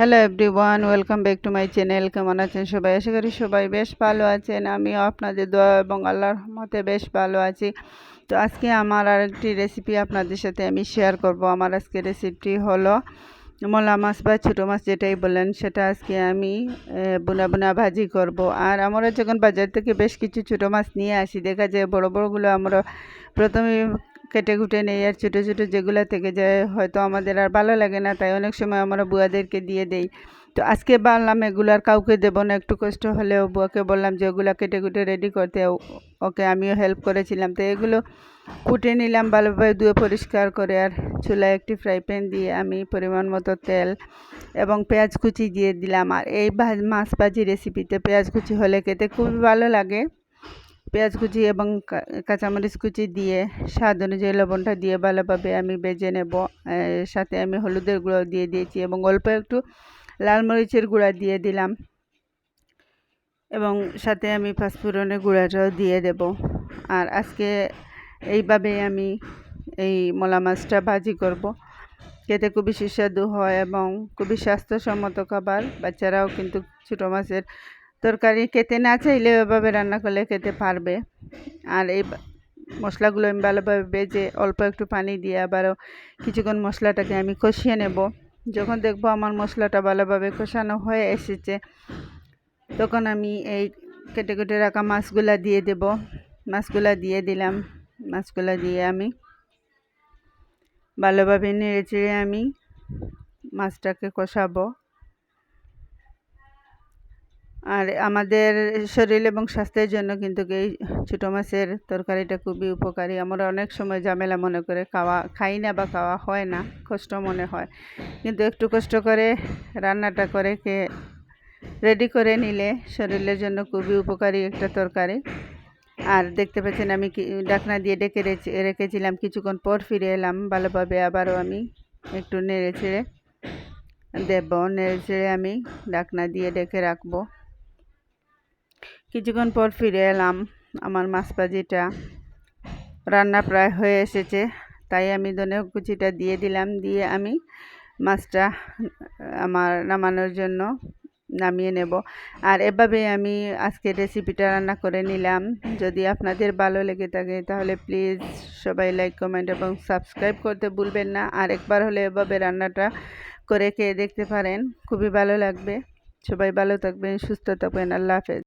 Hello everyone welcome back to my channel কেমন আছেন সবাই? আশা করি সবাই বেশ ভালো আছেন। আমিও আপনাদের দোয়া এবং আল্লাহর রহমতে বেশ ভালো আছি। তো আজকে আমার আরেকটি রেসিপি আপনাদের সাথে আমি শেয়ার করব। আমার আজকে রেসিপিটি হলো মলা মাছ বা ছোটো মাছ যেটাই বলেন, সেটা আজকে আমি বোনা বোনা ভাজি করব। আর আমরা যখন বাজার থেকে বেশ কিছু ছোটো মাছ নিয়ে আসি, দেখা যায় বড় বড়গুলো আমরা প্রথমে কেটে কুটে নেই আর ছোটো ছোটো যেগুলো থেকে যায় হয়তো আমাদের আর ভালো লাগে না, তাই অনেক সময় আমরা বুয়াদেরকে দিয়ে দেই। তো আজকে বললাম এগুলো আর কাউকে দেবো না, একটু কষ্ট হলেও বুয়াকে বললাম যে ওগুলো কেটে কুটে রেডি করতে ওকে আমিও হেল্প করেছিলাম। তো এগুলো কুটে নিলাম ভালোভাবে ধুয়ে পরিষ্কার করে আর চুলায় একটি ফ্রাই প্যান দিয়ে আমি পরিমাণ মতো তেল এবং পেঁয়াজ কুচি দিয়ে দিলাম। আর এই মাছ ভাজি রেসিপিতে পেঁয়াজ কুচি হলে খেতে খুবই ভালো লাগে। পেঁয়াজ কুচি এবং কাঁচামরিচ কুচি দিয়ে, স্বাদ অনুযায়ী লবণটা দিয়ে ভালোভাবে আমি বেজে নেব। সাথে আমি হলুদের গুঁড়ো দিয়ে দিয়েছি এবং অল্প একটু লাল মরিচের গুঁড়া দিয়ে দিলাম। এবং সাথে আমি পাঁচফোড়নের গুঁড়াটাও দিয়ে দেব। আর আজকে এইভাবে আমি এই মলা মাছটা ভাজি করব। খেতে খুবই সুস্বাদু হয় এবং খুবই স্বাস্থ্যসম্মত খাবার। বাচ্চারাও কিন্তু ছোটো মাছের তরকারি খেতে না চাইলে ওইভাবে রান্না করলে খেতে পারবে। আর এই মশলাগুলো আমি ভালোভাবে বেজে অল্প একটু পানি দিয়ে আবারও কিছুক্ষণ মশলাটাকে আমি কষিয়ে নেব। যখন দেখব আমার মশলাটা ভালোভাবে কষানো হয়ে এসেছে, তখন আমি এই কেটে কেটে রাখা মাছগুলা দিয়ে দেব। মাছগুলা দিয়ে দিলাম। মাছগুলা দিয়ে আমি ভালোভাবে নেড়ে চেড়ে আমি মাছটাকে কষাবো। আর আমাদের শরীর এবং স্বাস্থ্যের জন্য কিন্তু এই ছোটো মাছের তরকারিটা খুবই উপকারী। আমরা অনেক সময় ঝামেলা মনে করে খাওয়া, খাই না বা খাওয়া হয় না, কষ্ট মনে হয়। কিন্তু একটু কষ্ট করে রান্নাটা করে কে রেডি করে নিলে শরীরের জন্য খুবই উপকারী একটা তরকারি। আর দেখতে পাচ্ছেন আমি ডাকনা দিয়ে ডেকে রেখেছিলাম। কিছুক্ষণ পর ফিরে এলাম। ভালোভাবে আবারও আমি একটু নেড়ে ছেড়ে দেব। নেড়ে ছেড়ে আমি ডাকনা দিয়ে ডেকে রাখব। কিছুক্ষণ পর ফিরে এলাম। আমার মাছ ভাজিটা রান্না প্রায় হয়ে এসেছে, তাই আমি ধনে কুচিটা দিয়ে দিলাম, দিয়ে আমি মাছটা, আমার নামানোর জন্য নামিয়ে নেব। আর এভাবে আমি আজকে রেসিপিটা রান্না করে নিলাম। যদি আপনাদের ভালো লেগে থাকে, তাহলে প্লিজ সবাই লাইক কমেন্ট এবং সাবস্ক্রাইব করতে ভুলবেন না। আর একবার হলে এভাবে রান্নাটা করে খেয়ে দেখতে পারেন। খুবই ভালো লাগবে। সবাই ভালো থাকবেন, সুস্থ থাকবেন। আল্লাহ হাফেজ।